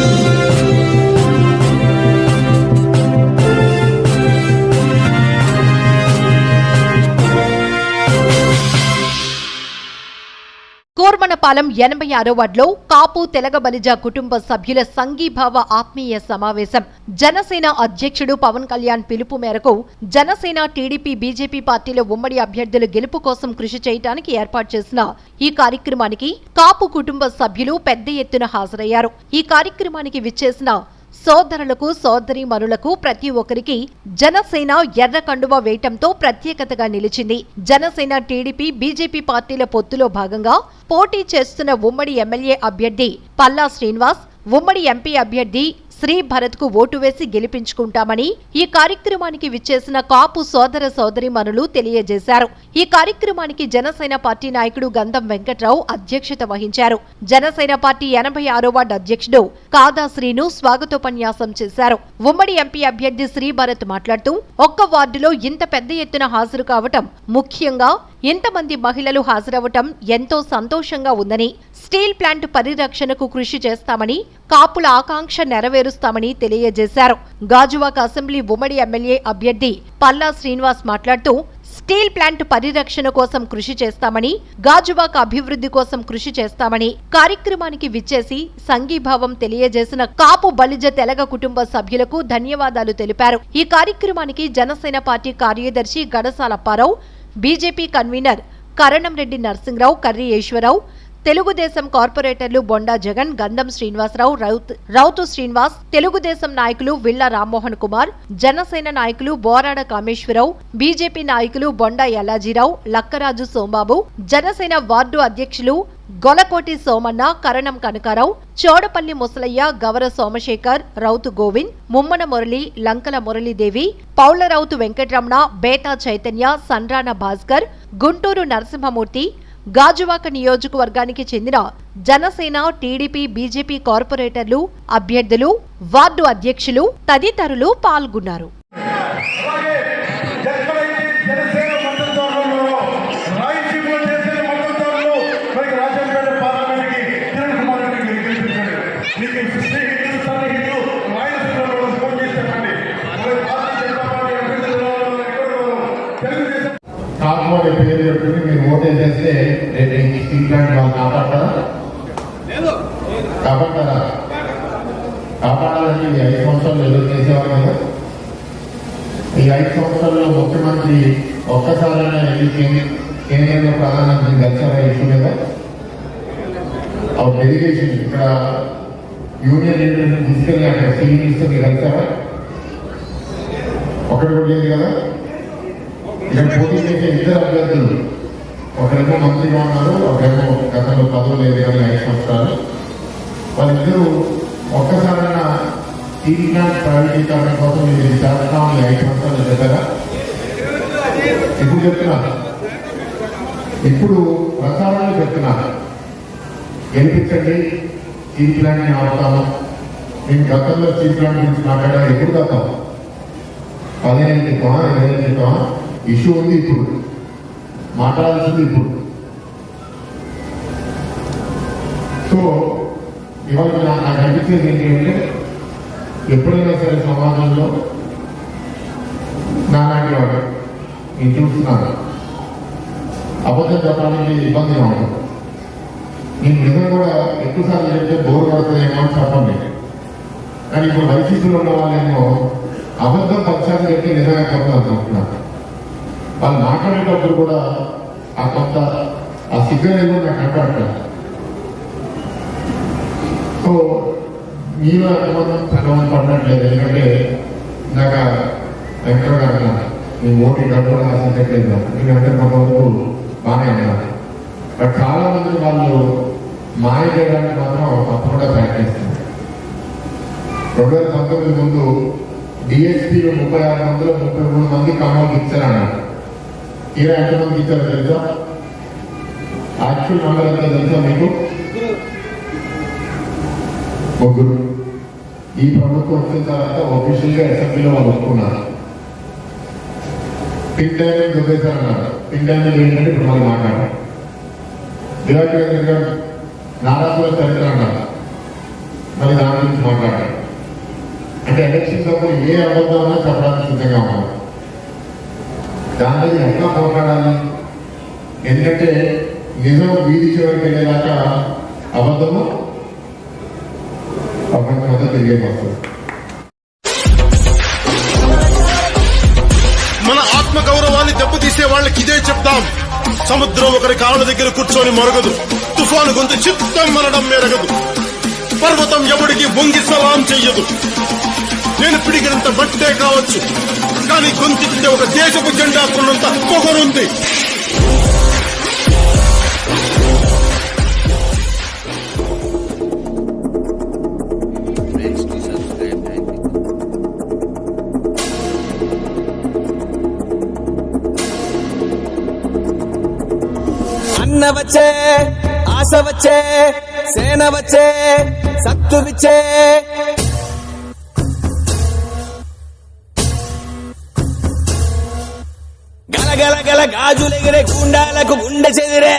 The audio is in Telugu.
Thank you. కోర్మనపాలెం ఎనభై ఆరో వార్డులో కాపు తెలగ బలిజ కుటుంబ సభ్యుల సంఘీభావ ఆత్మీయ సమావేశం. జనసేన అధ్యక్షుడు పవన్ కళ్యాణ్ పిలుపు మేరకు జనసేన టీడీపీ బీజేపీ పార్టీల ఉమ్మడి అభ్యర్థుల గెలుపు కోసం కృషి చేయడానికి ఏర్పాటు చేసిన ఈ కార్యక్రమానికి కాపు కుటుంబ సభ్యులు పెద్ద ఎత్తున హాజరయ్యారు. ఈ కార్యక్రమానికి విచ్చేసిన సోదరులకు సోదరీమణులకు ప్రతి ఒక్కరికి జనసేన ఎర్ర కండువ వేయటంతో ప్రత్యేకతగా నిలిచింది. జనసేన టీడీపీ బీజేపీ పార్టీల పొత్తులో భాగంగా పోటీ చేస్తున్న ఉమ్మడి ఎమ్మెల్యే అభ్యర్థి పల్లా శ్రీనివాస్ ఉమ్మడి ఎంపీ అభ్యర్థి శ్రీ భరత్కు ఓటు వేసి గెలిపించుకుంటామని ఈ కార్యక్రమానికి విచ్చేసిన కాపు సోదర సోదరిమనులు తెలియజేశారు. ఈ కార్యక్రమానికి జనసేన పార్టీ నాయకుడు గంధం వెంకట్రావు అధ్యక్షత వహించారు. జనసేన పార్టీ ఎనభై ఆరో వార్డు అధ్యక్షుడు కాదా శ్రీను స్వాగతోపన్యాసం చేశారు. ఉమ్మడి ఎంపీ అభ్యర్థి శ్రీ భరత్ మాట్లాడుతూ ఒక్క వార్డులో ఇంత పెద్ద ఎత్తున హాజరు కావటం ముఖ్యంగా ఇంతమంది మహిళలు హాజరవటం ఎంతో సంతోషంగా ఉందని స్టీల్ ప్లాంట్ పరిరక్షణకు కృషి చేస్తామని కాపుల ఆకాంక్ష నెరవేరుస్తామని తెలియజేశారు. గాజువాక అసెంబ్లీ ఉమ్మడి ఎమ్మెల్యే అభ్యర్థి పల్లా శ్రీనివాస్ మాట్లాడుతూ స్టీల్ ప్లాంట్ పరిరక్షణ కోసం కృషి చేస్తామని గాజువాక అభివృద్ధి కోసం కృషి చేస్తామని కార్యక్రమానికి విచ్చేసి సంఘీభావం తెలియజేసిన కాపు బలిజ తెలగ కుటుంబ సభ్యులకు ధన్యవాదాలు తెలిపారు. ఈ కార్యక్రమానికి జనసేన పార్టీ కార్యదర్శి గడసాల అప్పారావు బీజేపీ కన్వీనర్ కరణం రెడ్డి నరసింహరావు కర్రి ఈశ్వరరావు తెలుగుదేశం కార్పొరేటర్లు బొండా జగన్ గంధం శ్రీనివాసరావు రౌత్ రౌతు శ్రీనివాస్ తెలుగుదేశం నాయకులు విల్లా రామ్మోహన్ కుమార్ జనసేన నాయకులు బోరాడ కామేశ్వరరావు బీజేపీ నాయకులు బొండా యల్లాజీరావు లక్కరాజు సోంబాబు జనసేన వార్డు అధ్యక్షులు గొలకోటి సోమన్న కరణం కనకారావు చోడపల్లి ముసలయ్య గవర సోమశేఖర్ రౌతు గోవింద్ ముమ్మన మురళి లంకల మురళీదేవి పౌలరౌతు వెంకటరమణ బేతా చైతన్య సండ్రాన భాస్కర్ గుంటూరు నరసింహమూర్తి గాజువాక నియోజకవర్గానికి చెందిన జనసేన టీడీపీ బీజేపీ కార్పొరేటర్లు అభ్యర్థులు వార్డు అధ్యక్షులు తదితరులు పాల్గొన్నారు. ఓటేసేస్తే రేపు ఈ స్టీల్ ప్లాంట్ వాళ్ళు కాపాడతారా? కాపాడతారా? కాపాడాలని ఈ ఐదు సంవత్సరాలు ఎదురు చేసేవారు కదా? ఈ ఐదు సంవత్సరాల్లో ముఖ్యమంత్రి ఒక్కసారైనా వెళ్ళి కేంద్రంలో ప్రధానమంత్రి కలిసారా ఇష్యూ మీద? ఆ డెలిగేషన్ ఇక్కడ యూనియన్ లీడర్ని తీసుకెళ్ళి అక్కడ సీఎం మినిస్టర్ని కలిసారా ఒకటి కూడా లేదు కదా? ఇక్కడ పోటీ చేసే ఇద్దరు అభ్యర్థులు ఒకరేమో మంత్రిగా ఉన్నారు ఒకరేమో గతంలో పదవులు లేదు కానీ ఐదు సంవత్సరాలు వాళ్ళిద్దరూ ఒక్కసారైనా స్టీల్ ప్లాంట్ ప్రైవేటీకరణ కోసం మీరు చేస్తామని ఐదు సంవత్సరాలు చెప్పారా? ఇప్పుడు చెప్తున్నా ఇప్పుడు ప్రచారంలో చెప్తున్నా గెలిపించండి స్టీల్ ప్లాంట్ని ఆపుతాము. మేము గతంలో స్టీల్ ప్లాంట్ గురించి మాట్లాడాలి ఎప్పుడు గతం పదిహేను క్రితమా ఇరవై క్రితమా ఇష్యూ ఉంది ఇప్పుడు. మాట్లాడాల్సింది ఇప్పుడు. సో ఇవాళ నా- నాకు అనిపించేది ఏంటంటే ఎప్పుడైనా సరే సమాజంలో నాలాంటి వాడు నేను చూస్తున్నాను అబద్ధం చెప్పడానికి ఇబ్బంది ఉండదు నేను నిజం కూడా ఎక్కువసార్లు చెప్తే బోర్ పడుతుందేమో అని చెప్పండి. కానీ ఇప్పుడు వైసీపీలో ఉన్న వాళ్ళేమో అబద్ధం పక్షాన్ని చెప్పి నిజంగా చెప్పాలనుకుంటున్నాను వాళ్ళు మాట్లాడేటప్పుడు కూడా ఆ కొత్త ఆ సిగ్నల్ ఏదో నాకు కనపడతారు సో మీరు అనుమానం ఎంతమంది పడినట్లేదు ఎందుకంటే ఇందాక వెంకట గారు అన్నారు మీ ఓటు డబ్బులు ఆశించట్లేదు ఎందుకంటే కొంతవరకు బాగానే ఉన్నారు బట్ చాలా మంది వాళ్ళు మాయ చేయడానికి మాత్రం తప్పకుండా ప్రయత్నిస్తున్నారు. రెండు వేల పంతొమ్మిది ముందు డిఎస్పీలో ముప్పై ఆరు మందిలో ముప్పై మూడు మంది ఖమ్మంకి ఇచ్చారన్నారు. తీరా ఎంతమందికి ఇచ్చారో తెలుసా? యాక్చువల్ నంబర్ ఎంత తెలుసా మీకు? ముగ్గురు. ఈ ప్రభుత్వం వచ్చిన తర్వాత ఒఫీషియల్గా అసెంబ్లీలో వాళ్ళు ఒప్పుకున్నారు. పిన్ డ్యామేజ్ దుబ్బేశారన్నారు. పిన్ డ్యామేజ్ ఏంటంటే ఇప్పుడు మనం మాట్లాడారు దివాకర్ గారు నారాజుల చరిత్ర అన్నారు. మరి దాని గురించి మాట్లాడారు అంటే ఎలక్షన్స్ అప్పుడు ఏ అబద్ధమైనా చెప్పడానికి సిద్ధంగా ఉన్నారు. దాని మీద ఎట్లా పోరాడాలి ఎందుకంటే నిజం వీధి చివరికి వెళ్ళేదాకా అబద్ధము అబద్ధం తిరిగే వస్తుంది మన ఆత్మ గౌరవాన్ని దెబ్బతీసే వాళ్ళకి ఇదే చెప్తాం. సముద్రం ఒకరి కాళ్ళ దగ్గర కూర్చొని మరగదు. తుఫాను గొంతు చిత్తం మనడం మెరగదు. పర్వతం ఎవడికి వంగి సలాం చెయ్యదు. నేను పిడిగినంత బట్టే కావచ్చు. కానీ గొంతెత్తితే ఒక దేశపు జెండా కొన్నంత పొగరుంది. అన్న వచ్చే ఆశ వచ్చే సేన వచ్చే సత్తు విచ్చే గల గాజులెగిరే కుండాలకు గుండె చెదిరే.